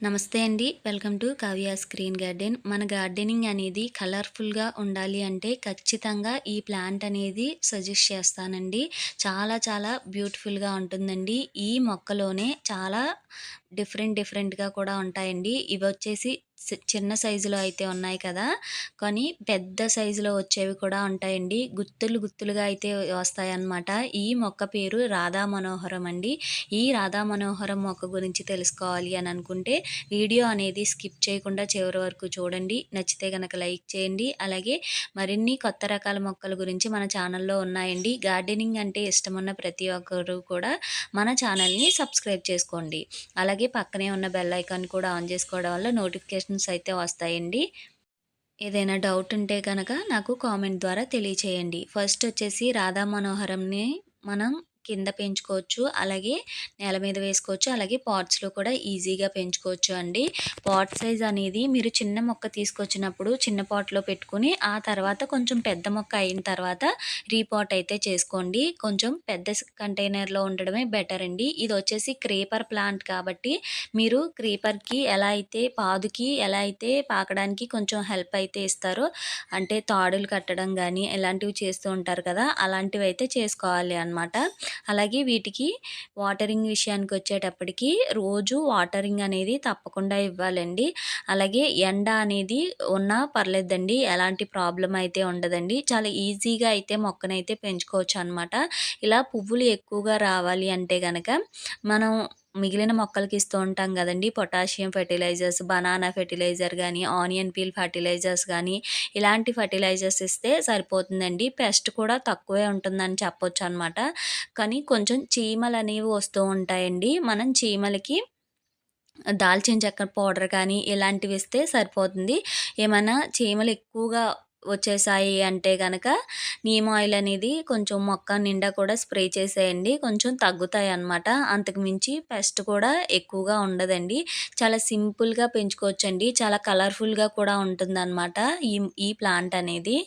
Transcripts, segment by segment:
నమస్తే అండి. Welcome to Kavya screen garden. మన గార్డెనింగ్ అనేది కలర్ఫుల్గా ఉండాలి అంటే ఖచ్చితంగా ఈ ప్లాంట్ అనేది సజెస్ట్ చేస్తానండి. చాలా చాలా బ్యూటిఫుల్గా ఉంటుందండి. ఈ మొక్కలోనే చాలా డిఫరెంట్ డిఫరెంట్గా కూడా ఉంటాయండి. ఇవి వచ్చేసి చిన్న సైజులో అయితే ఉన్నాయి కదా. కానీ పెద్ద సైజులో వచ్చేవి కూడా ఉంటాయండి. గుత్తులు గుత్తులుగా అయితే వస్తాయన్నమాట. ఈ మొక్క పేరు రాధా మనోహరం అండి. ఈ రాధా మనోహరం మొక్క గురించి తెలుసుకోవాలి అని అనుకుంటే వీడియో అనేది స్కిప్ చేయకుండా చివరి వరకు చూడండి. నచ్చితే కనుక లైక్ చేయండి. అలాగే మరిన్ని కొత్త రకాల మొక్కల గురించి మన ఛానల్లో ఉన్నాయండి. గార్డెనింగ్ అంటే ఇష్టమున్న ప్రతి ఒక్కరు కూడా మన ఛానల్ని సబ్స్క్రైబ్ చేసుకోండి. అలాగే పక్కనే ఉన్న బెల్ ఐకాన్ కూడా ఆన్ చేసుకోవడం వల్ల నోటిఫికేషన్ క్వశ్చన్స్ అయితే వస్తాయండి. ఏదైనా డౌట్ ఉంటే కనుక నాకు కామెంట్ ద్వారా తెలియచేయండి. ఫస్ట్ వచ్చేసి రాధా మనోహరంని మనం కింద పెంచుకోవచ్చు. అలాగే నేల మీద వేసుకోవచ్చు. అలాగే పాట్స్లో కూడా ఈజీగా పెంచుకోవచ్చు అండి. పాట్ సైజ్ అనేది మీరు చిన్న మొక్క తీసుకొచ్చినప్పుడు చిన్న పాట్లో పెట్టుకుని ఆ తర్వాత కొంచెం పెద్ద మొక్క అయిన తర్వాత రీపాట్ అయితే చేసుకోండి. కొంచెం పెద్ద కంటైనర్లో ఉండడమే బెటర్ అండి. ఇది వచ్చేసి క్రీపర్ ప్లాంట్ కాబట్టి మీరు క్రీపర్కి ఎలా అయితే పాదుకి ఎలా అయితే పాకడానికి కొంచెం హెల్ప్ అయితే ఇస్తారో అంటే తాడులు కట్టడం కానీ ఇలాంటివి చేస్తూ ఉంటారు కదా అలాంటివి అయితే చేసుకోవాలి అనమాట అలాగే వీటికి వాటరింగ్ విషయానికి వచ్చేటప్పటికి రోజు వాటరింగ్ అనేది తప్పకుండా ఇవ్వాలండి. అలాగే ఎండ అనేది ఉన్నా పర్లేదండి ఎలాంటి ప్రాబ్లం అయితే ఉండదండి. చాలా ఈజీగా అయితే మొక్కనైతే పెంచుకోవచ్చు అనమాట ఇలా పువ్వులు ఎక్కువగా రావాలి అంటే కనుక మనం మిగిలిన మొక్కలకి ఇస్తూ ఉంటాం కదండి. పొటాషియం ఫెర్టిలైజర్స్ బనానా ఫెర్టిలైజర్ కానీ ఆనియన్ పీల్ ఫర్టిలైజర్స్ కానీ ఇలాంటి ఫర్టిలైజర్స్ ఇస్తే సరిపోతుందండి. పెస్ట్ కూడా తక్కువే ఉంటుందని చెప్పొచ్చు అనమాట కానీ కొంచెం చీమలు అనేవి వస్తూ ఉంటాయండి. మనం చీమలకి దాల్చిన చెక్క పౌడర్ కానీ ఇలాంటివి ఇస్తే సరిపోతుంది. ఏమైనా చీమలు ఎక్కువగా వచ్చేసాయి అంటే కనుక నీమ్ ఆయిల్ అనేది కొంచెం మొక్క నిండా కూడా స్ప్రే చేసేయండి. కొంచెం తగ్గుతాయి అన్నమాట. అంతకుమించి పెస్ట్ కూడా ఎక్కువగా ఉండదండి. చాలా సింపుల్గా పెంచుకోవచ్చండి. చాలా కలర్ఫుల్గా కూడా ఉంటుందన్నమాట ఈ ఈ ప్లాంట్ అనేది.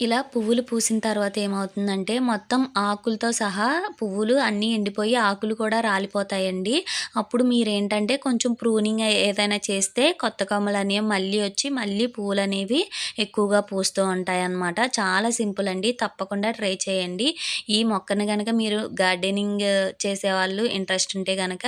ఇలా పువ్వులు పూసిన తర్వాత ఏమవుతుందంటే మొత్తం ఆకులతో సహా పువ్వులు అన్నీ ఎండిపోయి ఆకులు కూడా రాలిపోతాయండి. అప్పుడు మీరేంటంటే కొంచెం ప్రూనింగ్ ఏదైనా చేస్తే కొత్త కొమ్మలు అనేవి మళ్ళీ వచ్చి మళ్ళీ పువ్వులు అనేవి ఎక్కువగా పూస్తూ ఉంటాయి అన్నమాట చాలా సింపుల్ అండి. తప్పకుండా ట్రై చేయండి. ఈ మొక్కను కనుక మీరు గార్డెనింగ్ చేసేవాళ్ళు ఇంట్రెస్ట్ ఉంటే కనుక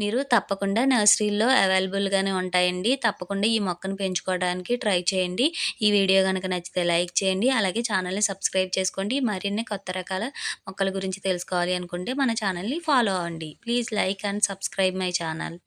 మీరు తప్పకుండా నర్సరీలో అవైలబుల్గానే ఉంటాయండి. తప్పకుండా ఈ మొక్కను పెంచుకోవడానికి ట్రై చేయండి. ఈ వీడియో కనుక నచ్చితే లైక్ చేయండి. అలాగే ఛానల్ని సబ్స్క్రైబ్ చేసుకోండి. మరిన్ని కొత్త రకాల మొక్కల గురించి తెలుసుకోవాలి అనుకుంటే మన ఛానల్ని ఫాలో అవ్వండి. Please like and subscribe my channel.